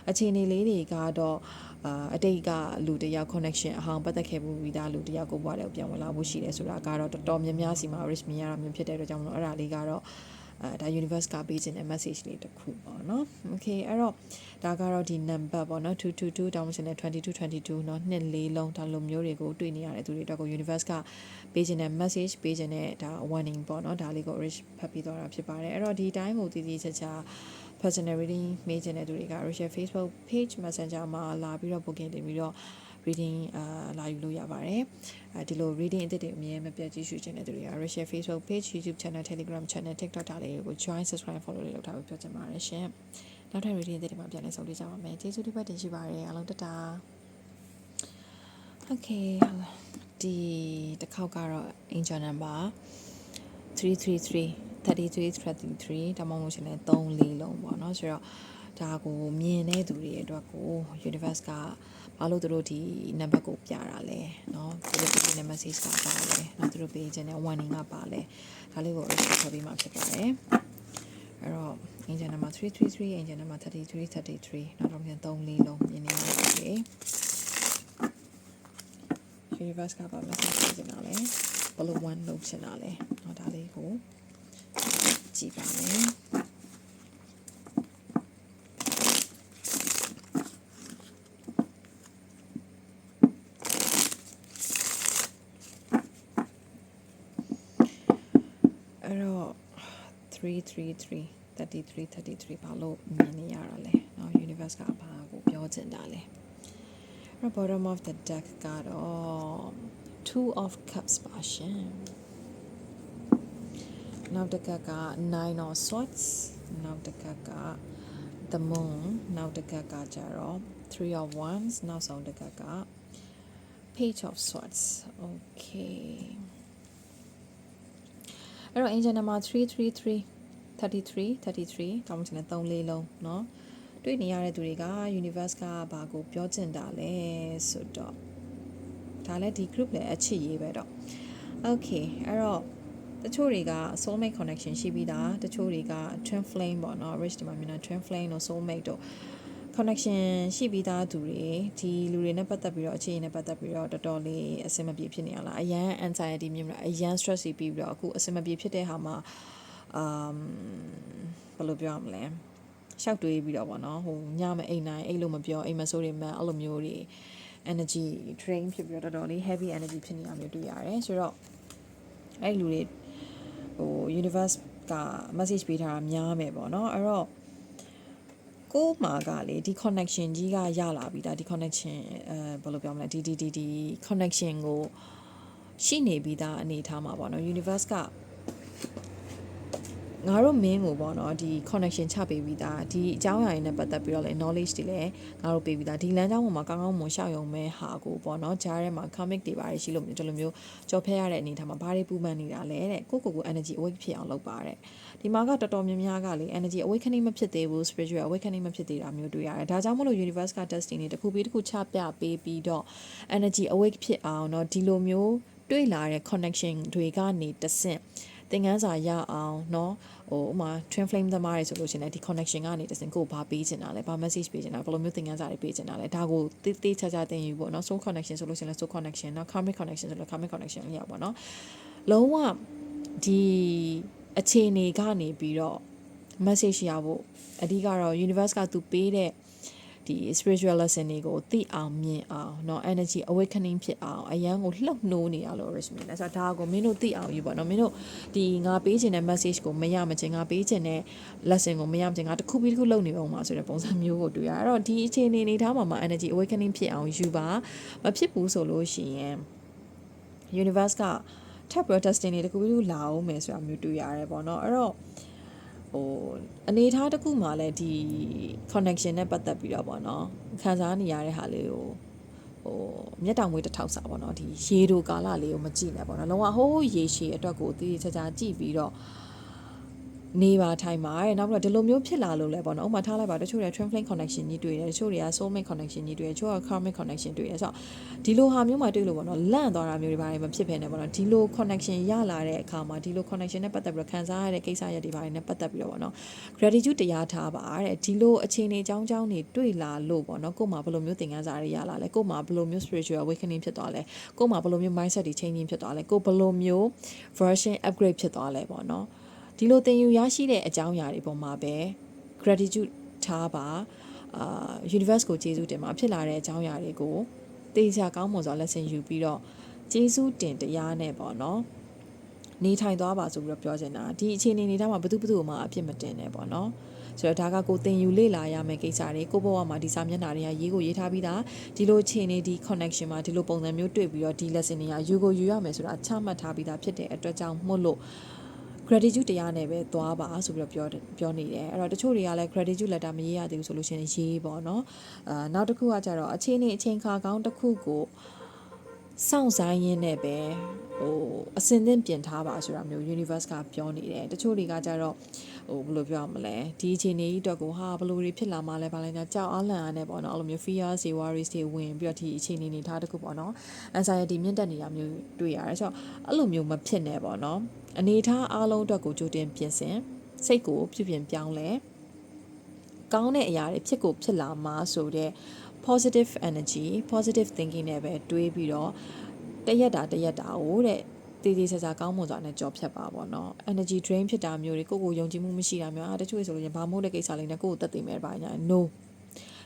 အခြေအနေလေးတွေကတော့ အာအတိတ်ကလူတယောက် connection အဟောင်းပတ်သက်ခဲ့မှုပြီးသားလူတယောက်ကိုဘွားတယ်ပြန်ဝင်လာဖို့ရှိတယ်ဆိုတာကတော့တော်တော်များများစီမှာ risk မြင်ရတာမျိုးဖြစ်တဲ့အတွက်ကြောင့်မလို့အဲ့ဒါလေးကတော့အဲဒါ universe ကပေးခြင်းတဲ့ message လေးတစ်ခုပေါ့နော် okay အဲ့တော့ဒါကတော့ဒီ number ပေါ့နော်222တောင်းရှင်တဲ့22 22เนาะနှစ်လေးလုံးဒါလိုမျိုးတွေကိုတွေ့နေရတဲ့သူတွေအတွက်ကို universe ကပေးခြင်းတဲ့ message ပေးခြင်းတဲ့ဒါ warning ပေါ့နော်ဒါလေးကို rich ဖတ်ပြီးတော့တာဖြစ်ပါတယ်အဲ့တော့ဒီတိုင်းကိုတည်တည်ချာချာ personal reading မေးချင်တဲ့သူတွေက Rachel Facebook page messenger မှာလာပြီးတော့ booking တင်ပြီးတော့ reading အာလာယူလို့ရပါတယ်အဲဒီလို reading အသစ်တွေအမြဲမပြတ်ကြည့်ရှုချင်တဲ့သူတွေက Rachel Facebook page YouTube channel Telegram channel TikTok ဒါလေးကို join subscribe follow လေးလုပ်ထားပြီးပြောချင်ပါတယ်ရှင်နောက်ထပ် reading အသစ်တွေမှာပြန်လည်ဆုံတွေ့ကြပါမယ်ကျေးဇူးတင်ပါတယ်ရှိပါတယ်အားလုံးတတာ Okay ဒီတစ်ခေါက်ကတော့ angel number 333 33 33ဒါမှမဟုတ်ရှင်လဲ3 4လုံးပေါ့เนาะဆိုတော့ ဒါကိုမြင်တဲ့သူတွေအတွက်ကို universe ကဘာလို့သူတို့ဒီ number ကိုပြတာလဲเนาะသူတို့ပေးတဲ့ message ကပါလဲเนาะသူတို့ပေးခြင်းတဲ့ warning ကပါလဲဒါလေးကို research လုပ်ပြီးမှဖြစ်ပါတယ်အဲ့တော့ angel number 333 angel number 33 33နောက်တော့ပြန်3လေးလုံးမြင်နေရတယ်လေ universe ကပါ message ပေးခြင်းတာလဲဘယ်လို one လုပ်ချင်တာလဲเนาะဒါလေးကို ကြည့်ပါမယ်အဲ့တော့333 33 33ဘာလို့မြင်နေရတာလဲ။နော် universe ကဘာကိုပြောချင်တာလဲ။ bottom of the deck ကတော့ two of cups ပါရှင်။ နောက်တစ်ခါက nine of swords နောက်တစ်ခါက the moon နောက်တစ်ခါကကြတော့ three of wands နောက်ဆုံးတစ်ခါက page of swords okay အဲ့တော့ angel number 333 33 33တောင်းချင်တဲ့3လေးလုံးเนาะတွေ့နေရတဲ့သူတွေက universe ကဘာကိုပြောချင်တာလဲဆိုတော့ဒါလည်းဒီ group လည်းအချစ်ရေးပဲတော့ okay အဲ့တော့ တချို့တွေက soulmate connection ရှိပြီးသားတချို့တွေက twin flame ပေါ့နော် rich ဒီမှာမြင်တာ twin flame တို့ soulmate တို့ connection ရှိပြီးသားသူတွေဒီလူတွေနဲ့ပတ်သက်ပြီးတော့အခြေအနေနဲ့ပတ်သက်ပြီးတော့တော်တော်လေးအဆင်မပြေဖြစ်နေရလားအရန် anxiety မြင်မလားအရန် stress ပြီးပြီးတော့အခုအဆင်မပြေဖြစ်တဲ့ဟာမှာ um ဘယ်လိုပြောရမလဲရှောက်တွေးပြီးတော့ဗောနော်ဟိုညမအိမ်နိုင်အိမ်လို့မပြောအိမ်မဆိုးတွေမှအဲ့လိုမျိုးတွေ energy drain ဖြစ်ပြီးတော့တော်တော်လေး heavy energy ဖြစ်နေတာမျိုးတွေ့ရတယ်ဆိုတော့အဲ့ဒီလူတွေ ဟို universe က message ပေးထားတာများမယ်ပေါ့နော်အဲ့တော့ကို့မှာကလေဒီ connection ကြီးကရလာပြီဒါဒီ connection အဲဘယ်လိုပြောမလဲဒီဒီဒီဒီ connection ကိုရှိနေပြီးသားအနေထားမှာပေါ့နော် universe က ငါတို့မင်းကိုပေါ့နော်ဒီ connection ချပေးပြီးသားဒီအကြောင်းအရာတွေနဲ့ပတ်သက်ပြီးတော့လေ knowledge တွေလည်းငါတို့ပေးပြီးသားဒီလမ်းကြောင်းပေါ်မှာကောင်းကောင်းမွန်ရှောက်ရုံပဲဟာကိုပေါ့နော်ကြားထဲမှာ comic တွေပါတယ်ရှိလို့မျိုးဒီလိုမျိုးကြော်ဖက်ရတဲ့အနေထားမှာဘာတွေပူပန်နေတာလဲတဲ့ကိုကိုကို energy awake ဖြစ်အောင်လုပ်ပါတဲ့ဒီမှာကတော်တော်များများကလေ energy awakening မဖြစ်သေးဘူး spiritual awakening မဖြစ်သေးတာမျိုးတွေ့ရတယ်ဒါကြောင့်မလို့ universe က testing တွေတစ်ခုပြီးတစ်ခုချပြပေးပြီးတော့ energy awake ဖြစ်အောင်เนาะဒီလိုမျိုးတွေ့လာတဲ့ connection တွေကနေတဆင့် သင်ခန်းစာရအောင်เนาะဟိုဥမာ twin flame သမားတွေဆိုလို့ရှိရင်လည်းဒီ connection ကနေတဆင့်ကိုဘာပေးချင်တာလဲဘာ message ပေးချင်တာဘယ်လိုမျိုးသင်ခန်းစာတွေပေးချင်တာလဲဒါကိုတိတိကျကျသင်ယူပေါ့เนาะ soul connection ဆိုလို့ရှိရင်လည်း soul connection เนาะ karmic connection ဆိုလို့ karmic connection လေးရပါเนาะလုံးဝဒီအခြေအနေကနေပြီးတော့ message ရဖို့အဓိကတော့ universe ကသူပေးတဲ့ ဒီ spiritual lesson တွေကိုသိအောင်မြင်အောင်เนาะ energy awakening ဖြစ်အောင်အရန်ကိုလှုပ်နှိုးနေရလို့ rich မြင်လဲဆိုတော့ဒါကိုမင်းတို့သိအောင်ယူပေါ့เนาะမင်းတို့ဒီငါပေးခြင်းတဲ့ message ကိုမရမချင်းငါပေးခြင်းတဲ့ lesson ကိုမရမချင်းငါတစ်ခုပြီးတစ်ခုလုပ်နေအောင်ပါဆိုတဲ့ပုံစံမျိုးကိုတွေ့ရအဲ့တော့ဒီအခြေအနေနေထားမှာမှာ energy awakening ဖြစ်အောင်ယူပါမဖြစ်ဘူးဆိုလို့ရှိရင် universe က tap protesting တွေတခုပြီးတစ်ခုလာအောင်မယ်ဆိုတာမျိုးတွေ့ရတယ်ပေါ့เนาะအဲ့တော့ ဟိုအနေထားတစ်ခုမှလည်းဒီ connection နဲ့ပတ်သက်ပြီးတော့ပေါ့နော်ခံစားနေရတဲ့ဟာလေးကိုဟိုမျက်တောင်မွေးတစ်ထောက်စာပေါ့နော်ဒီရေတို့ကာလလေးကိုမကြည့်နဲ့ပေါ့နော်လုံးဝဟိုးရေရှည်အတွက်ကိုတည်ချာချာကြည့်ပြီးတော့ နေပါထိုင်ပါတဲ့နောက်ပြီးတော့ဒီလိုမျိုးဖြစ်လာလို့လဲပေါ့နော်ဥပမာထားလိုက်ပါတချို့တွေ twin flame connection ကြီးတွေ့တယ်တချို့တွေက soul mate connection ကြီးတွေ့တယ်တချို့က karmic connection တွေ့တယ်ဆိုတော့ဒီလိုဟာမျိုးမှတွေ့လို့ပေါ့နော်လန့်သွားတာမျိုးတွေပါတယ်မဖြစ်ဖ ೇನೆ ပေါ့နော်ဒီလို connection ရလာတဲ့အခါမှာဒီလို connection နဲ့ပတ်သက်ပြီးတော့ခံစားရတဲ့ကိစ္စရပ်တွေပါတယ်နဲ့ပတ်သက်ပြီးတော့ပေါ့နော် gratitude တရားထားပါတဲ့ဒီလိုအခြေအနေအကြောင်းကြောင်းတွေတွေ့လာလို့ပေါ့နော်ကို့မှာဘယ်လိုမျိုးသင်ခန်းစာတွေရလာလဲကို့မှာဘယ်လိုမျိုး spiritual awakening ဖြစ်သွားလဲကို့မှာဘယ်လိုမျိုး mindset တွေ changing ဖြစ်သွားလဲကို့ဘယ်လိုမျိုး version upgrade ဖြစ်သွားလဲပေါ့နော် ဒီလိုသင်ယူရရှိတဲ့အကြောင်းအရာတွေပေါ်မှာပဲ gratitude ထားပါအာ universe ကိုကျေးဇူးတင်ပါဖြစ်လာတဲ့အကြောင်းအရာတွေကိုတေချာကောင်းမွန်စွာလက်ဆင့်ယူပြီးတော့ကျေးဇူးတင်တရားနဲ့ပေါ့နော်နေထိုင်သွားပါဆိုပြီးတော့ပြောချင်တာဒီအခြေအနေနေထားမှာဘယ်သူဘယ်သူမှအဖြစ်မတင်နဲ့ပေါ့နော်ဆိုတော့ဒါကကိုတင်ယူလေ့လာရမယ့်ကိစ္စတွေကိုဘဝမှာဒီစာမျက်နှာတွေကရေးကိုရေးထားပြီးသားဒီလိုအခြေအနေဒီ connection မှာဒီလိုပုံစံမျိုးတွေ့ပြီးတော့ဒီ lesson တွေကယူကိုယူရမယ်ဆိုတာချမှတ်ထားပြီးသားဖြစ်တဲ့အတွက်ကြောင့်မို့လို့ gratitude တရားနဲ့ပဲသွားပါဆိုပြီးတော့ပြောပြောနေတယ်အဲ့တော့တချို့တွေကလည်း gratitude letter မရေးရသေးဘူးဆိုလို့ရှိရင်ရေးပေါ့နော်အာနောက်တစ်ခုကကြတော့အခြေအနေအချိန်ခါကောင်းတစ်ခုကိုစောင့်ဆိုင်ရင်းနဲ့ပဲဟိုအစင်သင့်ပြင်ထားပါဆိုတာမျိုး universe ကပြောနေတယ်တချို့တွေကကြတော့ဟိုဘယ်လိုပြောရမလဲဒီအချိန်ကြီးအတွက်ကိုဟာဘယ်လိုတွေဖြစ်လာမှလဲဘာလဲညာကြောက်အားလန့်အားနဲ့ပေါ့နော်အဲ့လိုမျိုး fear တွေ worries တွေဝင်ပြီးတော့ဒီအချိန်နေနေထားတခုပေါ့နော် anxiety မြင့်တက်နေတာမျိုးတွေ့ရတယ်ဆိုတော့အဲ့လိုမျိုးမဖြစ်နဲ့ပေါ့နော် အနေထားအားလုံးအတွက်ကိုကြိုတင်ပြင်ဆင်စိတ်ကိုပြုပြင်ပြောင်းလဲကောင်းတဲ့အရာတွေဖြစ်ကိုဖြစ်လာမှာဆိုတော့ positive energy positive thinking နဲ့ပဲတွေးပြီးတော့တရက်တာတရက်တာဟိုတဲ့တည်တည်ဆာဆာကောင်းမွန်စွာနဲ့ကြော်ဖြတ်ပါပေါ့နော် energy drain ဖြစ်တာမျိုးတွေကိုကိုယုံကြည်မှုမရှိတာမျိုးအားတချို့ဆိုလို့ရင်ဘာမို့တဲ့ကိစ္စလေးနဲ့ကိုကိုတက်သိမယ်ပါညာ no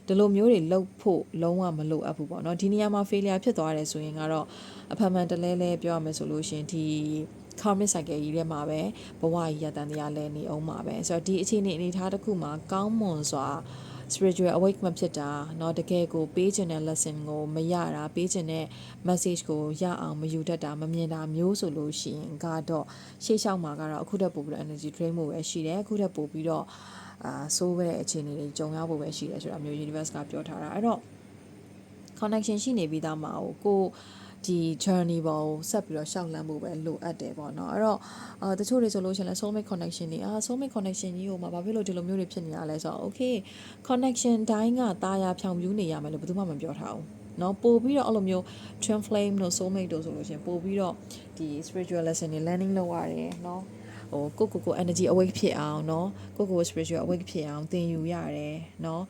ဒီလိုမျိုးတွေလှုပ်ဖို့လုံးဝမလိုအပ်ဘူးပေါ့နော်ဒီနေရာမှာ failure ဖြစ်သွားတယ်ဆိုရင်ကတော့အဖန်ဖန်တလဲလဲပြောရမယ်ဆိုလို့ရှင်ဒီ karmic cycle ကြီးထဲမှာပဲဘဝကြီးရတန်တရားလဲနေအောင်ပါပဲဆိုတော့ဒီအခြေအနေအနေထားတစ်ခုမှာကောင်းမွန်စွာ spiritual awake မဖြစ်တာเนาะတကယ်ကိုပေးခြင်းတဲ့ lesson ကိုမရတာပေးခြင်းတဲ့ message ကိုရအောင်မယူတတ်တာမမြင်တာမျိုးဆိုလို့ရှိရင်ကတော့ရှေ့လျှောက်မှာကတော့အခုတက်ပို့ပြီးတော့ energy drain မှုပဲရှိတယ်အခုတက်ပို့ပြီးတော့အာဆိုးတဲ့အခြေအနေတွေကြုံရဖို့ပဲရှိတယ်ဆိုတာမျိုး universe ကပြောထားတာအဲ့တော့ connection ရှိနေပြီးသားမှာကိုကို ဒီ journey ပေါ်ကိုဆက်ပြီးတော့ရှောက်လန်းဖို့ပဲလိုအပ်တယ်ပေါ့နော်အဲ့တော့အာတချို့တွေဆိုလို့ရှိရင်လဲ soulmate connection တွေအာ soulmate connection ကြီးကိုမှဘာဖြစ်လို့ဒီလိုမျိုးတွေဖြစ်နေတာလဲဆိုတော့ okay connection တိုင်းကตาရဖြောင်ပြူးနေရမယ်လို့ဘယ်သူမှမပြောထားဘူးเนาะပို့ပြီးတော့အဲ့လိုမျိုး twin flame တို့ soulmate တို့ဆိုလို့ရှိရင်ပို့ပြီးတော့ဒီ spiritual lesson တွေ learning လုပ်ရတယ်เนาะဟိုကိုကိုကို energy awake ဖြစ်အောင်เนาะကိုကို spiritual awake ဖြစ်အောင်သင်ယူရတယ်เนาะ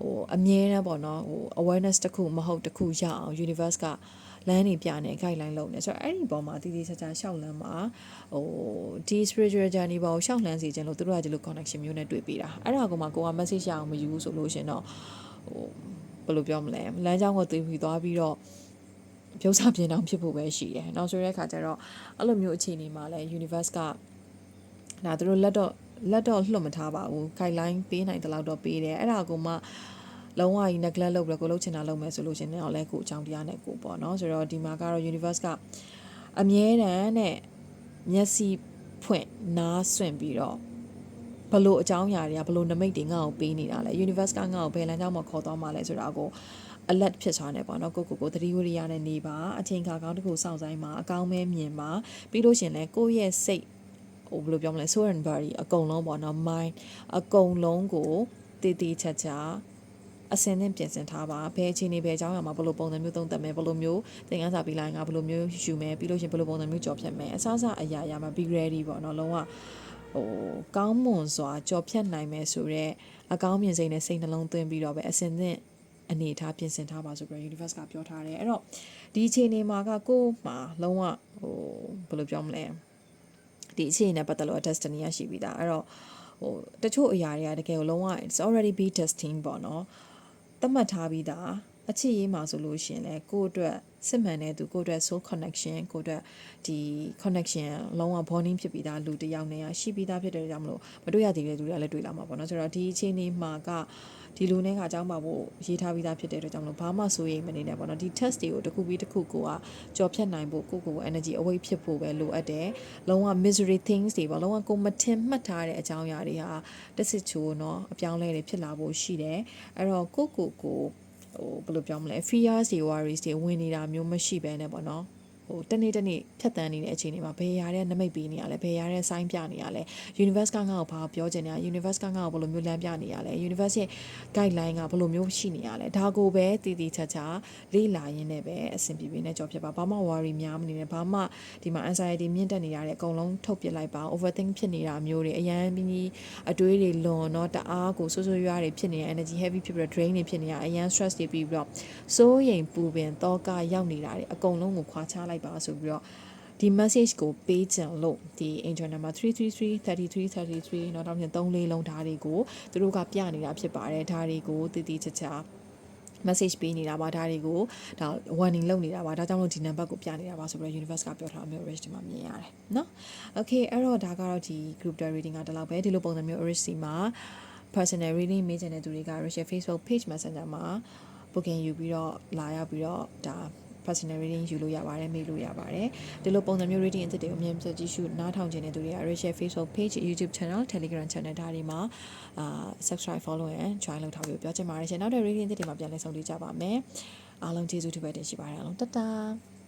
ဟိုအမြဲတမ်းပေါ့နော်ဟို awareness တစ်ခုမဟုတ်တစ်ခုရအောင် universe က လမ်းနေပြနေ guideline လုပ်နေဆိုတော့အဲ့ဒီပေါ်မှာတည်တည်ချာချာရှောက်လန်းမှာဟိုဒီ spiritual journey ပေါ်ကိုရှောက်လန်းစီခြင်းလို့သူတို့ကဒီလို connection မျိုးနဲ့တွေ့ပေးတာအဲ့ဒါကမှကိုက message ရအောင်မယူဘူးဆိုလို့ရှင်တော့ဟိုဘယ်လိုပြောမလဲလမ်းကြောင်းကိုသိပြီးသွားပြီးတော့ပြုံးစားပြင်းအောင်ဖြစ်ဖို့ပဲရှိတယ်။နောက်ဆိုတဲ့အခါကျတော့အဲ့လိုမျိုးအခြေအနေမှာလဲ universe ကဒါသူတို့လက်တော့လက်တော့လှုပ်မထားပါဘူး guideline ပေးနိုင်တဲ့လောက်တော့ပေးတယ်အဲ့ဒါကိုမှ လုံးဝကြီး neglect လုပ်ပြီးကိုလုပ်ချင်တာလုပ်မယ်ဆိုလို့ရှင်တော့လဲကိုအကြောင်းတရားနဲ့ကိုပေါ့နော်ဆိုတော့ဒီမှာကတော့ universe ကအမြဲတမ်းနဲ့မျက်စိဖွင့်နားဆွင့်ပြီးတော့ဘလို့အကြောင်းအရာတွေကဘလို့နမိတ်တွေငါ့ကိုပေးနေတာလဲ universe ကငါ့ကိုဘယ်လမ်းကြောင်းမှာခေါ်သွားမှာလဲဆိုတာကို alert ဖြစ်သွားတယ်ပေါ့နော်ကိုကိုကိုသတိဝိရိယနဲ့နေပါအချိန်ခါကောင်းတစ်ခုစောင့်ဆိုင်မှာအကောင်းမဲမြင်ပါပြီးလို့ရှင်လဲကိုယ့်ရဲ့စိတ်ဟိုဘယ်လိုပြောမလဲ soul and body အကုန်လုံးပေါ့နော် mind အကုန်လုံးကိုတည်တည်ချာချာ အစင်းနဲ့ပြင်ဆင်ထားပါဘယ်အချိန်နေဘယ်အကြောင်းအရာမှာဘယ်လိုပုံစံမျိုးသုံးသပ်မယ်ဘယ်လိုမျိုးသင်ခန်းစာပေးလိုက်ငါဘယ်လိုမျိုးယူမယ်ပြီးလို့ရှင်ဘယ်လိုပုံစံမျိုးကြော်ဖြတ်မယ်အစအစအရာရာမှာ be ready ပေါ့နော်လုံးဝဟိုကောင်းမွန်စွာကြော်ဖြတ်နိုင်မယ်ဆိုတော့အကောင်းမြင်စိတ်နဲ့စိတ်နှလုံးသွင်းပြီးတော့ပဲအစင်းသင့်အနေထားပြင်ဆင်ထားပါဆိုပြီး universe ကပြောထားတယ်အဲ့တော့ဒီအချိန်နေမှာကကိုယ်မှာလုံးဝဟိုဘယ်လိုပြောမလဲဒီအချိန်နဲ့ပတ်သက်လို့ destiny ရရှိပြီးသားအဲ့တော့ဟိုတချို့အရာတွေကတကယ်ကိုလုံးဝ it's already be testing ပေါ့နော် သတ်မှတ်ထားပြီးသားအချစ်ရေးမှာဆိုလို့ရှိရင်လည်းကိုယ့်အတွက်စစ်မှန်တဲ့သူကိုယ့်အတွက် soul connection ကိုယ့်အတွက်ဒီ connection လုံးဝ bonding ဖြစ်ပြီးသားလူတစ်ယောက်နဲ့ရှိပြီးသားဖြစ်တဲ့ကြောင့်မလို့မတွေ့ရသေးတဲ့သူတွေကလည်းတွေ့လာမှာပေါ့နော်ဆိုတော့ဒီအချိန်လေးမှာက ဒီလူနဲ့ကအကြောင်းပါဖို့ရေးထားပြီးသားဖြစ်တဲ့အတွက်ကြောင့်မလို့ဘာမှစိုးရိမ်မနေနဲ့ပေါ့နော်ဒီ test တွေကိုတစ်ခုပြီးတစ်ခုကိုကကြော်ဖြတ်နိုင်ဖို့ကိုကို energy away ဖြစ်ဖို့ပဲလိုအပ်တယ်လုံးဝ misery things တွေပေါ့လုံးဝကိုမထင်မှတ်ထားတဲ့အကြောင်းအရာတွေဟာတစ်စစ်ချိုးနော်အပြောင်းလဲတွေဖြစ်လာဖို့ရှိတယ်အဲ့တော့ကိုကိုကိုဟိုဘယ်လိုပြောမလဲ fears တွေ worries တွေဝင်နေတာမျိုးမရှိဘဲနဲ့ပေါ့နော် ဟိုတနေ့တနေ့ဖြတ်တန်းနေတဲ့အချိန်တွေမှာဘယ်ရတဲ့နမိတ်ပေးနေရလဲဘယ်ရတဲ့ဆိုင်းပြနေရလဲ universe ကငါ့ကိုဘာပြောချင်နေရ universe ကငါ့ကိုဘယ်လိုမျိုးလမ်းပြနေရလဲ universe ရဲ့ guideline ကဘယ်လိုမျိုးရှိနေရလဲဒါကိုပဲတည်တည်ချာချာလေ့လာရင်းနဲ့ပဲအဆင်ပြေပြေနဲ့ကြော်ဖြစ်ပါဘာမှ worry များမနေနဲ့ဘာမှဒီမှာ anxiety မြင့်တက်နေရတဲ့အကုန်လုံးထုတ်ပစ်လိုက်ပါ overthink ဖြစ်နေတာမျိုးတွေအရန်ပြီးအတွေးတွေလွန်တော့တအားကိုဆိုးဆိုးရွားတွေဖြစ်နေရ energy heavy ဖြစ်ပြီးတော့ drain တွေဖြစ်နေရအရန် stress တွေပြီးပြီးတော့စိုးရိမ်ပူပင်တောကရောက်နေတာတွေအကုန်လုံးကိုခွာချလိုကလိုက်ပါဆိုပြီးတော့ဒီ message ကိုပေးချင်လို့ဒီ angel number 333 33 33เนาะတောင်းပြန်3လေးလုံးဓာတ်တွေကိုသူတို့ကပြနေတာဖြစ်ပါတယ်ဓာတ်တွေကိုတည်တည်ချာချာ message ပေးနေတာပါဒါတွေကိုဒါ warning လုပ်နေတာပါဒါကြောင့်လို့ဒီ number ကိုပြနေတာပါဆိုပြီးတော့ universe ကပြောထားမျိုး rich ဒီမှာမြင်ရတယ်เนาะ okay အဲ့တော့ဒါကတော့ဒီ group reading ကတလောက်ပဲဒီလိုပုံစံမျိုး rich စီမှာ personal reading မေးချင်တဲ့သူတွေက rich Facebook page messenger မှာ booking ယူပြီးတော့လာရောက်ပြီးတော့ဒါ personal reading ယူလို့ရပါတယ်မေးလို့ရပါတယ်ဒီလိုပုံစံမျိုး reading အသစ်တွေကိုအမြင်ပြကြည့်ရှုနားထောင်ခြင်းတဲ့သူတွေက Rachel Facebook page YouTube channel Telegram channel ဒါတွေမှာအာ subscribe follow and join လုပ်ထားပြီးပြောချင်ပါတယ်ရှင်နောက်တဲ့ reading အသစ်တွေမှာပြန်လည်ဆုံတွေ့ကြပါမယ်အားလုံးကျေးဇူးတင်ပါတယ်ရှိပါတယ်အားလုံးတတား